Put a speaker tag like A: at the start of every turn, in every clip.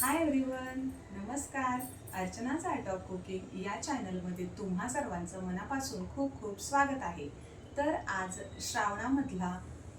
A: Hi everyone नमस्कार. अर्चनाचा art of cooking या चॅनलमध्ये तुम्हा सर्वांचं मनापासून खूप खूप स्वागत आहे. तर आज श्रावणामधला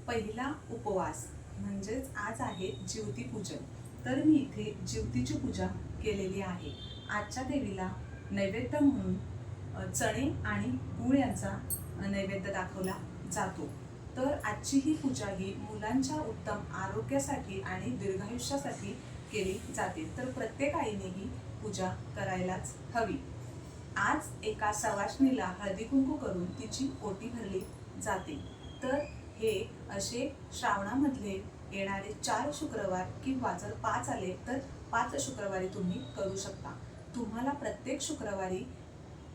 A: पहिला उपवास म्हणजेच आज आहे ज्योतिपूजन. तर मी इथे ज्योतीची पूजा केलेली आहे. आजच्या देवीला नैवेद्य म्हणून चणे आणि गूळ यांचा नैवेद्य दाखवला जातो. तर आजची ही पूजा ही मुलांच्या उत्तम आरोग्यासाठी आणि दीर्घायुष्यासाठी केली जाते तर प्रत्येक आईने ही पूजा करायलाच हवी. आज एका सवाष्णीला हळदी कुंकू करून तिची ओटी भरली जाते. तर हे असे श्रावणामधले येणारे चार शुक्रवार किंवा जर पाच आले तर पाच शुक्रवारी तुम्ही करू शकता. तुम्हाला प्रत्येक शुक्रवारी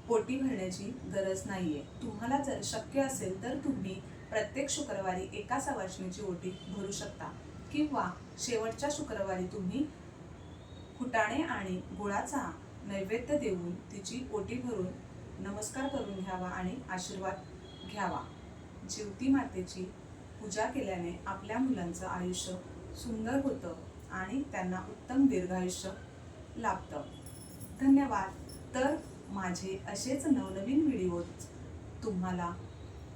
A: ओटी भरण्याची गरज नाहीये. तुम्हाला जर शक्य असेल तर तुम्ही प्रत्येक शुक्रवारी एका सवाशणीची ओटी भरू शकता. किंवा शेवटच्या शुक्रवारी तुम्ही फुटाणे आणि गुळाचा नैवेद्य देऊन तिची ओटी भरून नमस्कार करून घ्यावा आणि आशीर्वाद घ्यावा. जीवती मातेची पूजा केल्याने आपल्या मुलांचं आयुष्य सुंदर होतं आणि त्यांना उत्तम दीर्घायुष्य लाभतं. धन्यवाद. तर माझे असेच नवनवीन व्हिडिओज तुम्हाला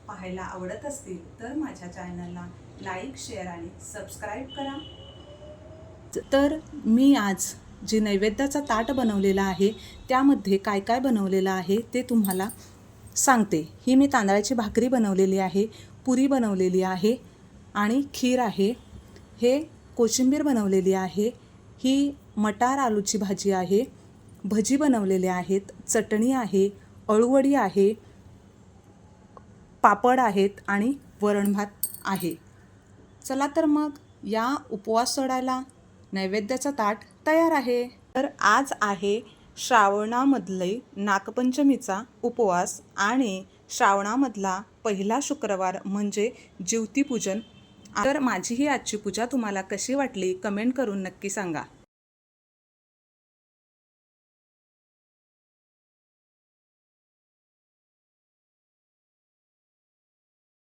A: पाहायला आवडत असतील तर माझ्या चॅनलला लाईक शेअर आणि सबस्क्राईब करा. तर मी आज जे नैवेद्याचा ताट बनवलेला आहे त्यामध्ये काय काय बनवलेलं आहे ते तुम्हाला सांगते. ही मी तांदळाची भाकरी बनवलेली आहे पुरी बनवलेली आहे आणि खीर आहे. हे कोशिंबीर बनवलेली आहे ही मटार आलूची भाजी आहे भजी बनवलेले आहेत चटणी आहे अळूवडी आहे पापड आहेत आणि वरण भात आहे. चला तर मग या उपवास सोडायला नैवेद्याचा ताट तयार आहे. तर आज आहे श्रावणामधले नागपंचमीचा उपवास आणि श्रावणामधला पहिला शुक्रवार म्हणजे ज्योतिपूजन. तर माझी ही आजची पूजा तुम्हाला कशी वाटली कमेंट करून नक्की सांगा.